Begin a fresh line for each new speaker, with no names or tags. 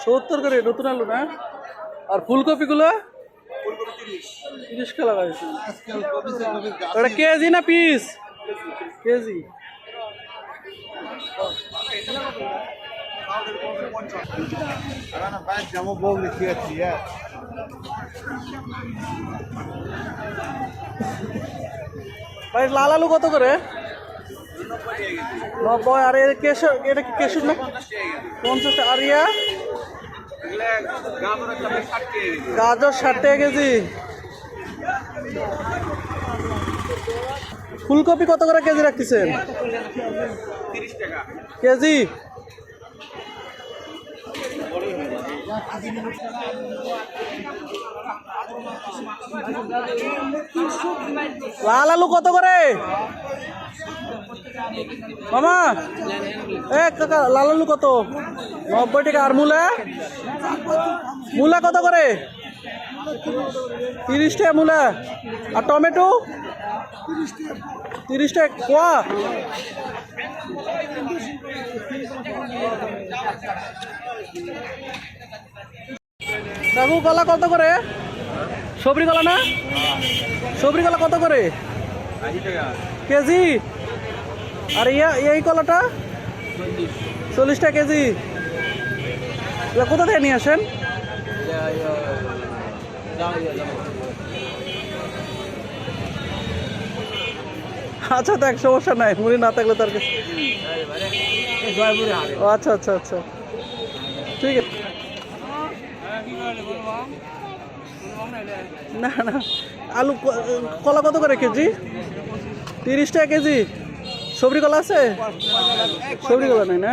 সত্তর। করে নতুন আলু না? আর ফুলকপি গুলো তিরিশ কে লাগাইছে ওটা কেজি না পিস? কেজি। ভাই লাল আলু কত করে? নব্বই আর এর কেশর, এটা কি কেশর না? পঞ্চাশ আর ইয়া? গাজর ষাট টাকা কেজি। ফুলকপি কত করে কেজি রাখতেছেন? কেজি? লাল আলু কত করে? মামা এ কাকা লাল আলু কত? নব্বই টাকা আর মূলা? মূলা কত করে? তিরিশ টাকা মূলা। আর টমেটো? তিরিশ টাকা কোয়া? কাকু কলা কত করে? সবরি কলা না? সবরি কলা কত করে? কেজি? আর ইয়া এই কলাটা? চল্লিশ টাকা কেজি কোথা থেকে নিয়ে আসেন? আচ্ছা দেখ সমস্যা নাই, মুড়ি না থাকলে তার কাছে আচ্ছা আচ্ছা আচ্ছা। ঠিক আছে। না না। আলু কলা কত করে কেজি? তিরিশ টাকা কেজি। সবরি কলা আছে? সবরি কলা নাই না?